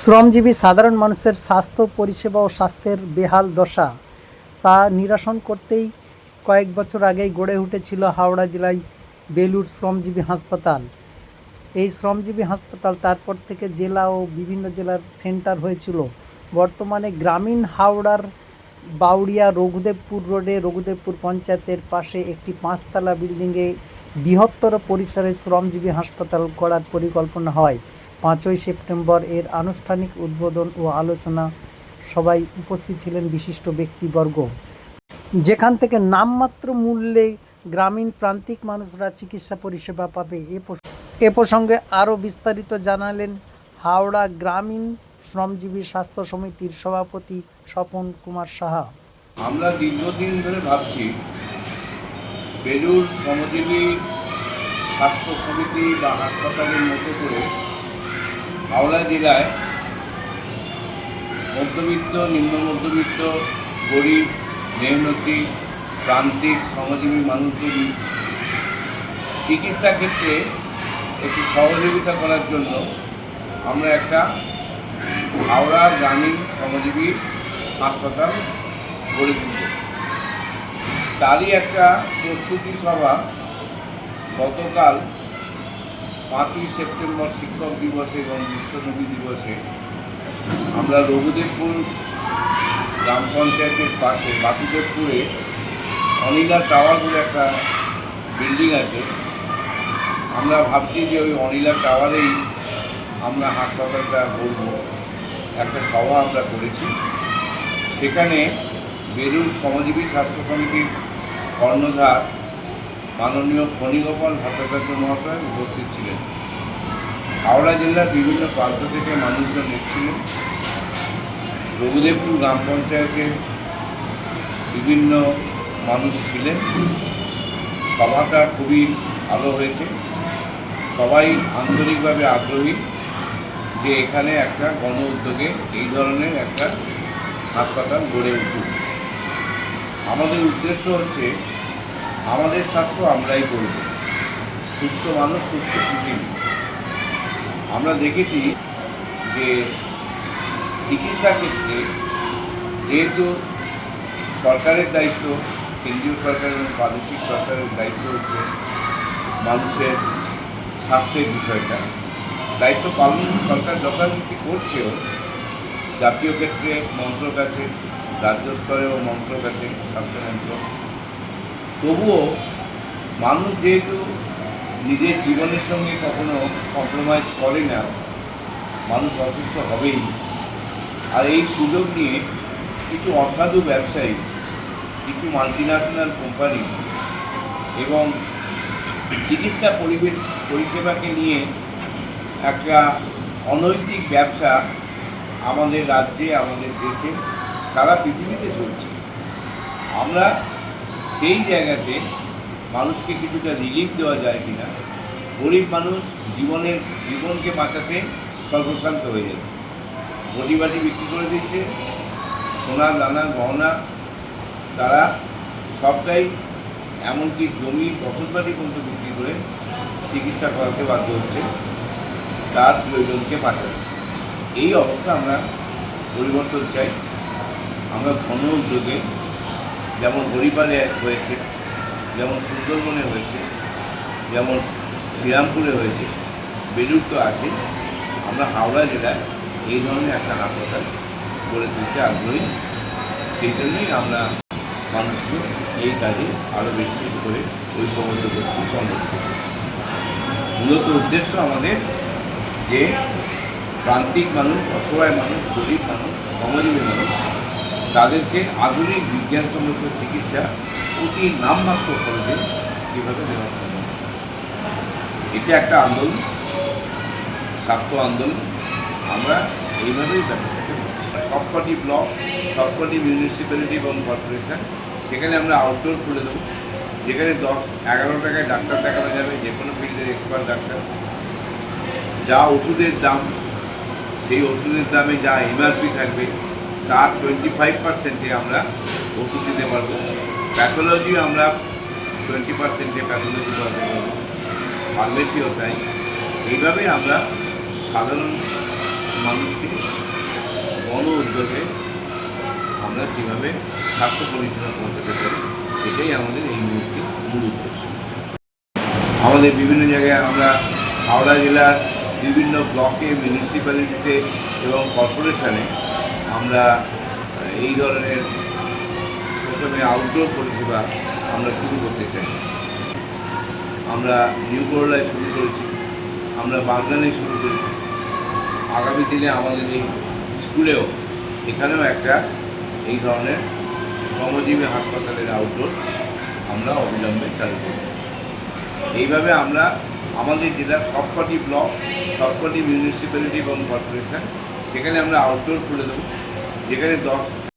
শ্রমজীবী সাধারণ মানুষের স্বাস্থ্য, পরিষেবা ও স্বাস্থ্যের বেহাল দশা তা নিরসন করতেই কয়েক বছর আগেই গড়ে উঠেছিল হাওড়া জেলায় বেলুর শ্রমজীবী হাসপাতাল। এই শ্রমজীবী হাসপাতাল তারপর থেকে জেলা ও বিভিন্ন জেলার সেন্টার হয়েছিল। বর্তমানে গ্রামীণ হাওড়ার বাউড়িয়া রঘুদেবপুর রোডে রঘুদেবপুর পঞ্চায়েতের পাশে একটি পাঁচতলা বিল্ডিংয়ে বৃহত্তর পরিসরে শ্রমজীবী হাসপাতাল করার পরিকল্পনা হয়। পাঁচই সেপ্টেম্বর এর আনুষ্ঠানিক উদ্বোধন ও আলোচনা সবাই উপস্থিত ছিলেন বিশিষ্ট ব্যক্তিবর্গ। যেখান থেকে নামমাত্র মূল্যে গ্রামীণ প্রান্তিক মানুষরা চিকিৎসা পরিষেবা পাবে এ প্রসঙ্গে আরও বিস্তারিত জানালেন হাওড়া গ্রামীণ শ্রমজীবী স্বাস্থ্য সমিতির সভাপতি স্বপন কুমার সাহা। আমরা দীর্ঘদিন ধরে ভাবছি বেলুর শ্রমজীবী স্বাস্থ্য সমিতি বা হাসপাতালের মতো করে হাওড়া জেলায় মধ্যবিত্ত, নিম্ন মধ্যবিত্ত, গরিব, মেহনতি, প্রান্তিক সমাজীবী মানুষদের চিকিৎসা ক্ষেত্রে একটি সহযোগিতা করার জন্য আমরা একটা হাওড়া গ্রামীণ শ্রমজীবী হাসপাতাল গড়ে তুলব। তারই একটা প্রস্তুতি সভা গতকাল পাঁচই সেপ্টেম্বর শিক্ষক দিবসে এবং বিশ্বনবী দিবসে আমরা রঘুদেবপুর গ্রাম পঞ্চায়েতের পাশে বাসুদেবপুরে অনিলা টাওয়ার বলে একটা বিল্ডিং আছে। আমরা ভাবছি যে ওই অনিলা টাওয়ারেই আমরা হাসপাতালটা করব। একটা সভা আমরা করেছি। সেখানে বেলুর শ্রমজীবী স্বাস্থ্য সমিতির কর্ণধার মাননীয় ফণিগোপাল ভট্টাচার্য মহাশয় উপস্থিত ছিলেন। হাওড়া জেলার বিভিন্ন প্রান্ত থেকে মানুষজন এসেছিলেন। রঘুদেবপুর গ্রাম পঞ্চায়েতের বিভিন্ন মানুষ ছিলেন। সভাটা খুবই ভালো হয়েছে। সবাই আন্তরিকভাবে আগ্রহী যে এখানে একটা গণ উদ্যোগে এই ধরনের একটা হাসপাতাল গড়ে উঠুক। আমাদের উদ্দেশ্য হচ্ছে আমাদের স্বাস্থ্য আমরাই করব। সুস্থ মানুষ, সুস্থ পৃথিবী আমরা দেখেছি যে চিকিৎসা ক্ষেত্রে যেহেতু সরকারের দায়িত্ব, কেন্দ্রীয় সরকার এবং প্রাদেশিক সরকারের দায়িত্ব হচ্ছে মানুষের স্বাস্থ্যের বিষয়টা। দায়িত্ব পালন সরকার যথারীতি করছেও জাতীয় ক্ষেত্রে মন্ত্রক আছে, রাজ্য স্তরেও মন্ত্রক আছে, স্বাস্থ্য মন্ত্রক। তবুও মানুষ যেহেতু নিজের জীবনের সঙ্গে কখনো কম্প্রোমাইজ করে না, মানুষ অসুস্থ হবেই। আর এই সুযোগ নিয়ে কিছু অসাধু ব্যবসায়ী, কিছু মাল্টিন্যাশনাল কোম্পানি এবং চিকিৎসা পরিবেশ পরিষেবাকে নিয়ে একটা অনৈতিক ব্যবসা আমাদের রাজ্যে, আমাদের দেশে, সারা পৃথিবীতে চলছে। আমরা সেই জায়গাতে মানুষকে কিছুটা রিলিফ দেওয়া যায় কিনা, গরিব মানুষ জীবনের, জীবনকে বাঁচাতে সর্বশান্ত হয়ে যাচ্ছে। বডি বাটি বিক্রি করে দিচ্ছে, সোনা, দানা, গহনা, তারা সবটাই এমনকি জমি, বসত বাড়ি পর্যন্ত বিক্রি করে চিকিৎসা করাতে বাধ্য হচ্ছে, তার প্রয়োজনকে বাঁচাতে। এই অবস্থা আমরা পরিবর্তন চাই। আমরা ঘন উদ্যোগে যেমন হরিপালে হয়েছে, যেমন সুন্দরবনে হয়েছে, যেমন শ্রীরামপুরে হয়েছে বেলুর তো আছে আমরা হাওড়া জেলায় এই ধরনের একটা হাসপাতাল গড়ে তুলতে আগ্রহী। সেই জন্যই আমরা মানুষকে এই কাজে আরও বেশি বেশি করে ঐক্যবদ্ধ করছি সংগঠিত মূলত উদ্দেশ্য আমাদের যে প্রান্তিক মানুষ, অসহায় মানুষ, গরিব মানুষ শ্রমজীবী মানুষ তাদেরকে আধুনিক বিজ্ঞানসম্মত চিকিৎসা অতি নামমাত্র খরচে কীভাবে দেওয়া সম্ভব? এটা একটা আন্দোলন, স্বাস্থ্য আন্দোলন। আমরা এইভাবেই ব্যাপারটাকে। সবকটি ব্লক, সবকটি মিউনিসিপ্যালিটি এবং কর্পোরেশন সেখানে আমরা আউটডোর খুলে দেবো। যেখানে দশ, এগারো টাকায় ডাক্তার দেখানো যাবে, যে কোনো ফিল্ডের এক্সপার্ট ডাক্তার। যা ওষুধের দাম, সেই ওষুধের দামে যা এমআরপি থাকবে তার টোয়েন্টি ফাইভ পার্সেন্টে আমরা ওষুধ দিতে পারব। প্যাথোলজি আমরা টোয়েন্টি পার্সেন্টে প্যাথোলজি করাতে পারব। ফার্মেসিও তাই। এইভাবে আমরা সাধারণ মানুষকে গণ উদ্যোগে আমরা কীভাবে স্বাস্থ্য পরিষেবা পৌঁছাতে পারি, এটাই আমাদের এই মুহূর্তে মূল উদ্দেশ্য। আমাদের বিভিন্ন জায়গায় আমরা হাওড়া জেলার বিভিন্ন ব্লকে মিউনিসিপ্যালিটিতে এবং কর্পোরেশনে আমরা এই ধরনের প্রথমে আউটডোর পরিষেবা আমরা শুরু করতে চাই। আমরা নিউ করলায় শুরু করেছি, আমরা বাগনানে শুরু করেছি। আগামী দিনে আমাদের এই স্কুলেও এখানেও একটা এই ধরনের শ্রমজীবী হাসপাতালের আউটডোর আমরা অবিলম্বে চালু করব। এইভাবে আমরা আমাদের জেলার সবকটি ব্লক সবকটি মিউনিসিপ্যালিটি এবং কর্পোরেশন সেখানে আমরা আউটডোর খুলে দেবো। যেখানে দশ